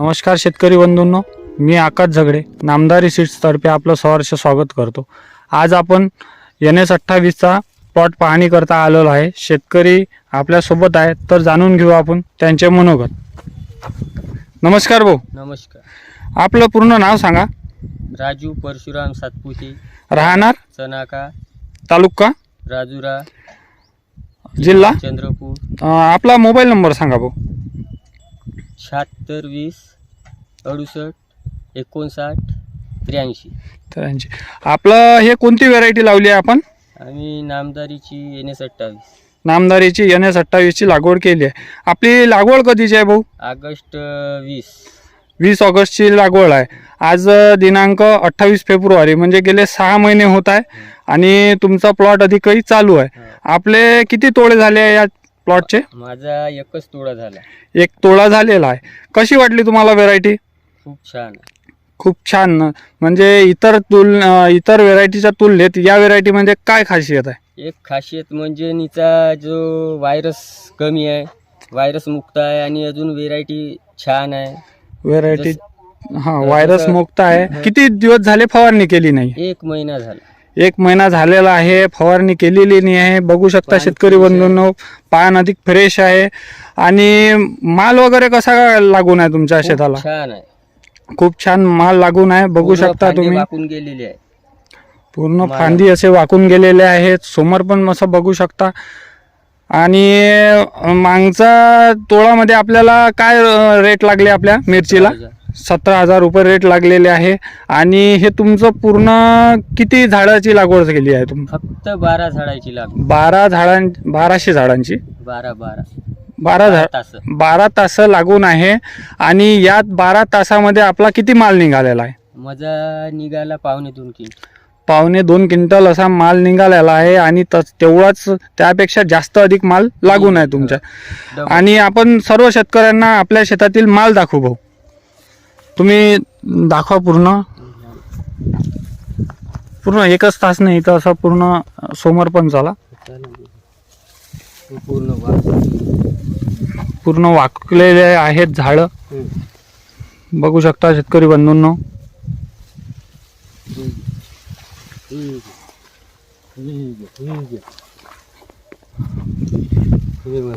नमस्कार शेतकरी बंधूंनो मी आकाश झगडे नामदारी सीट्सतर्फे आपलं सहर्ष स्वागत करतो. आज आपण एन एस अठ्ठावीसचा प्लॉट पाहणी करता आलेलो आहे. शेतकरी आपल्यासोबत आहेत तर जाणून घेऊ आपण त्यांचे मनोगत. नमस्कार भाऊ. नमस्कार. आपलं पूर्ण नाव सांगा. राजू परशुराम सातपुते. राहणार? चनाका. तालुका? राजुरा. जिल्हा? चंद्रपूर. अं, आपला मोबाईल नंबर सांगा भाऊ. शहात्तर वीस अडुसष्ट एकोणसाठ त्र्याऐंशी. तर यांची आपलं हे कोणती व्हेरायटी लावली आहे आपण? आम्ही नामदारीची एन एस अठ्ठावीस. नामदारीची एन एस अठ्ठावीसची लागवड केली आहे. आपली लागवड कधीची आहे भाऊ? ऑगस्ट वीस. वीस ऑगस्टची लागवड आहे. आज दिनांक अठ्ठावीस फेब्रुवारी म्हणजे गेले सहा महिने होत आहे आणि तुमचा प्लॉट अधिकही चालू आहे. आपले किती तोडे झाले आहे या प्लॉटचे? माझा एकच तोडा झाला. एक तोडा झालेला आहे. कशी वाटली तुम्हाला व्हेरायटी? खूप छान. खूप छान म्हणजे इतर तुल इतर व्हेरायटीच्या तुलनेत या व्हेरायटीमध्ये काय खासियत आहे? एक खासियत म्हणजे नीचा जो व्हायरस कमी आहे व्हायरस मुक्त आहे आणि अजून व्हेरायटी छान आहे. व्हेरायटी हा व्हायरस मुक्त आहे. किती दिवस झाले फवारणी केली नाही? एक महिना झाला. एक महिना झालेला आहे फवारणी केलेली नाही आहे. बघू शकता शेतकरी. बंधूंनो पान अधिक फ्रेश आहे. आणि माल वगैरे कसा लागून आहे तुमच्या शेताला? छान आहे. खूप छान माल लागून आहे. बघू पूर्ण शकता फांदी तुम्ही. वाकून गेलेली आहे. पूर्ण. फांदी असे वाकून गेलेले आहेत. समोर पण असं बघू शकता. आणि मागचा तोळामध्ये आपल्याला काय रेट लागले आपल्या मिरचीला? सतरा हजार रुपये रेट लागलेले आहे. आणि हे तुमचं पूर्ण किती झाडाची लागवड केली आहे तुम्ही फक्त बारा झाडाची लागवड. बारा झाडां बाराशे झाडांची. बारा बारा. बारा झाड तास. बारा तास लागून आहे. आणि यात बारा तासामध्ये आपला किती माल निघालेला आहे? मजा निघाला पावणे दोन किलो पावणे दोन क्विंटल असा माल निघालेला आहे. आणि तेवढाच त्यापेक्षा जास्त अधिक माल लागून आहे तुमच्या. डबल. आणि आपण सर्व शेतकऱ्यांना आपल्या शेतातील माल दाखवू भाऊ. तुम्ही दाखवा पूर्ण. पूर्ण एकच तास नाही तर असं पूर्ण समोर पण चला पूर्ण. पूर्ण वाकलेले आहेत झाडं. बघू शकता शेतकरी बंधूंनो.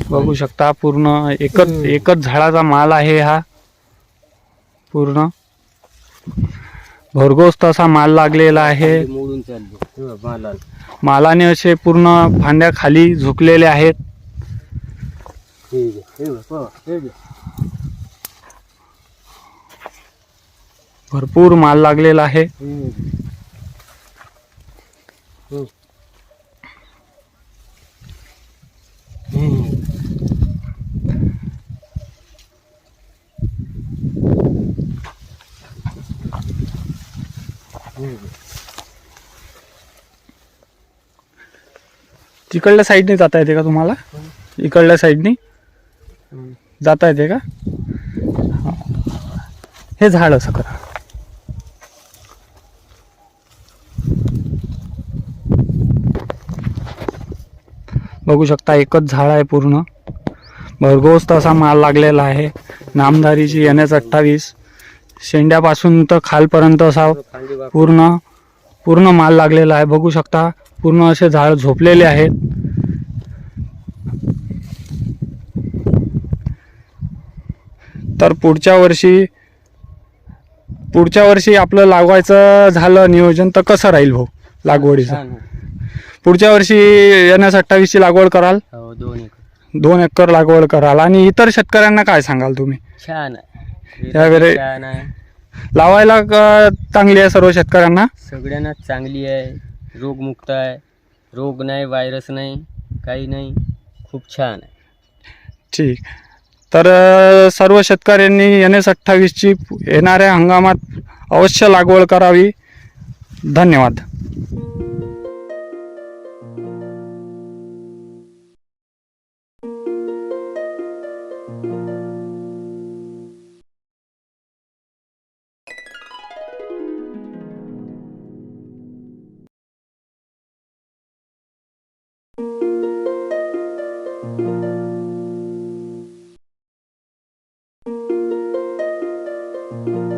बघ. शकता पूर्ण एकच. एकच झाडाचा माल आहे हा. पूर्ण. भरघोस असा माल लागलेला आहे. मोडून चालली. मालाने असे पूर्ण फांद्या खाली झुकलेले आहेत. भरपूर माल लागलेला आहे. तिकडल्या साईडने जाता येते का तुम्हाला? इकडल्या साईडने? जाता येते का? हे. झाड असं करा. बघू शकता एकच झाड आहे पूर्ण. भरघोस तसा माल लागलेला आहे. नामधारीची एन एच अठ्ठावीस. शेंड्यापासून तर खालपर्यंत असा पूर्ण पूर्ण माल लागलेला आहे. बघू शकता पूर्ण असे झाड झोपलेले आहेत. तर पुढच्या वर्षी पुढच्या वर्षी आपलं लागवायचं झालं नियोजन तर कसं राहील भाऊ लागवडीचं. पुढच्या वर्षी एन एस अठ्ठावीसची लागवड कराल? हो दोन एकर. लागवड कराल. आणि इतर शेतकऱ्यांना काय सांगाल तुम्ही? छान आहे. या वेळे- छान आहे. लावायला क- चांगली आहे सर्व शेतकऱ्यांना? सगळ्यांना चांगली आहे. रोगमुक्त आहे. रोग नाही व्हायरस नाही काही नाही. खूप छान आहे. ठीक. तर अ, सर्व शेतकऱ्यांनी एन एस अठ्ठावीसची येणाऱ्या हंगामात अवश्य लागवड करावी. धन्यवाद. धन्यवाद